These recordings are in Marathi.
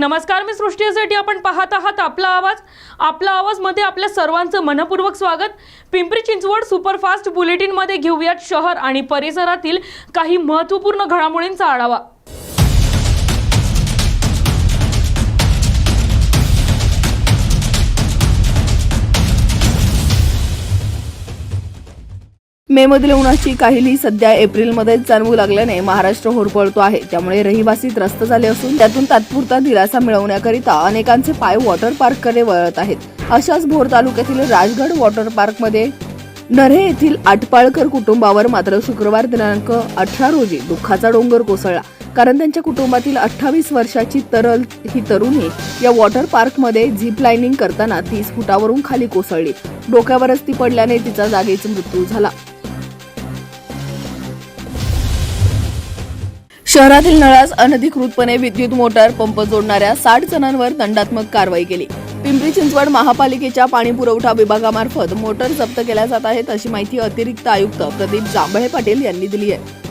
नमस्कार मी सृष्टीसाठी आपण पाहत आहात आपला आवाज. आपला आवाजमध्ये आपल्या सर्वांचं मनपूर्वक स्वागत. पिंपरी चिंचवड सुपरफास्ट बुलेटिनमध्ये घेऊयात शहर आणि परिसरातील काही महत्त्वपूर्ण घडामोडींचा आढावा. मे मधील उन्हाची काहिली सध्या एप्रिलमध्ये जाणवू लागल्याने महाराष्ट्र होरपळतो आहे. त्यामुळे रहिवासी त्रस्त झाले असून त्यातून तात्पुरता दिलासा मिळवण्याकरिता अनेकांचे पाय वॉटर पार्ककडे वळत आहेत. अशाच भोर तालुक्यातील राजगड वॉटर पार्कमध्ये नरे येथील आटपाळकर कुटुंबावर मात्र शुक्रवार दिनांक अठरा रोजी दुःखाचा डोंगर कोसळला. कारण त्यांच्या कुटुंबातील अठ्ठावीस वर्षाची तरल ही तरुणी या वॉटर पार्कमध्ये झिप लायनिंग करताना तीस फुटावरून खाली कोसळली. डोक्यावरच ती पडल्याने तिचा जागीच मृत्यू झाला. शहरातील नळास अनधिकृतपणे विद्युत मोटार पंप जोडणाऱ्या साठ जणांवर दंडात्मक कारवाई केली. पिंपरी चिंचवड महापालिकेच्या पाणी पुरवठा विभागामार्फत मोटर जप्त केल्या जात आहेत अशी माहिती अतिरिक्त आयुक्त प्रदीप जांभळे पाटील यांनी दिली आहे.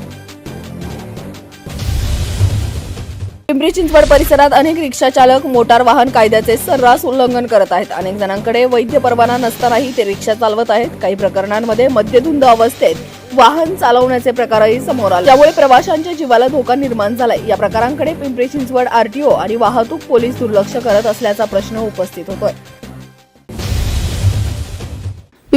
पिंपरी चिंचवड परिसरात अनेक रिक्षा चालक मोटार वाहन कायद्याचे सर्रास उल्लंघन करत आहेत. अनेक जणांकडे वैद्य परवाना नसतानाही ते रिक्षा चालवत आहेत. काही प्रकरणांमध्ये मद्यधुंद अवस्थेत वाहन चालवण्याचे प्रकारही समोर आले. त्यामुळे प्रवाशांच्या जीवाला धोका निर्माण झालाय. या प्रकारांकडे पिंपरी चिंचवड आरटीओ आणि वाहतूक पोलीस दुर्लक्ष करत असल्याचा प्रश्न उपस्थित होतोय.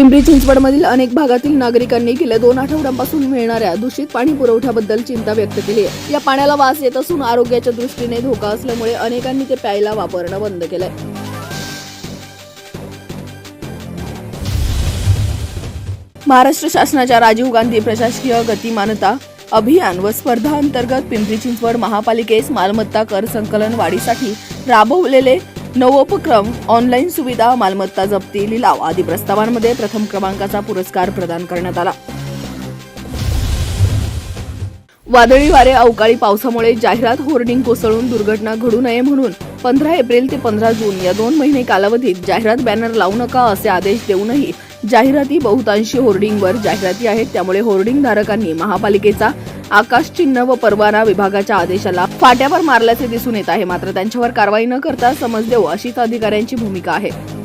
पिंपरी चिंचवडमधील अनेक भागातील नागरिकांनी गेल्या दोन आठवड्यांपासून मिळणाऱ्या दूषित पाणी पुरवठ्याबद्दल चिंता व्यक्त केली आहे. या पाण्याला वास येत असून आरोग्याच्या दृष्टीने धोका असल्यामुळे अनेकांनी ते प्यायला वापरणं बंद केलंय. महाराष्ट्र शासनाच्या राजीव गांधी प्रशासकीय गतिमानता अभियान व स्पर्धा अंतर्गत पिंपरी चिंचवड महापालिकेस मालमत्ता कर संकलन वाढीसाठी राबवलेले नवोपक्रम ऑनलाईन सुविधा मालमत्ता जप्ती लिलाव आदी प्रस्तावांमध्ये प्रथम क्रमांकाचा पुरस्कार प्रदान करण्यात आला. वादळी वारे अवकाळी पावसामुळे जाहिरात होर्डिंग कोसळून दुर्घटना घडू नये म्हणून पंधरा एप्रिल ते पंधरा जून या दोन महिने कालावधीत जाहिरात बॅनर लावू नका असे आदेश देऊनही जाहिराती बहुतांशी होर्डिंगवर जाहिराती आहेत. त्यामुळे होर्डिंग धारकांनी महापालिकेचा आकाश चिन्ह व परवाना विभागाच्या आदेशाला फाट्यावर मारल्याचे दिसून येत आहे. मात्र त्यांच्यावर कारवाई न करता समज देऊ अशीच अधिकाऱ्यांची भूमिका आहे.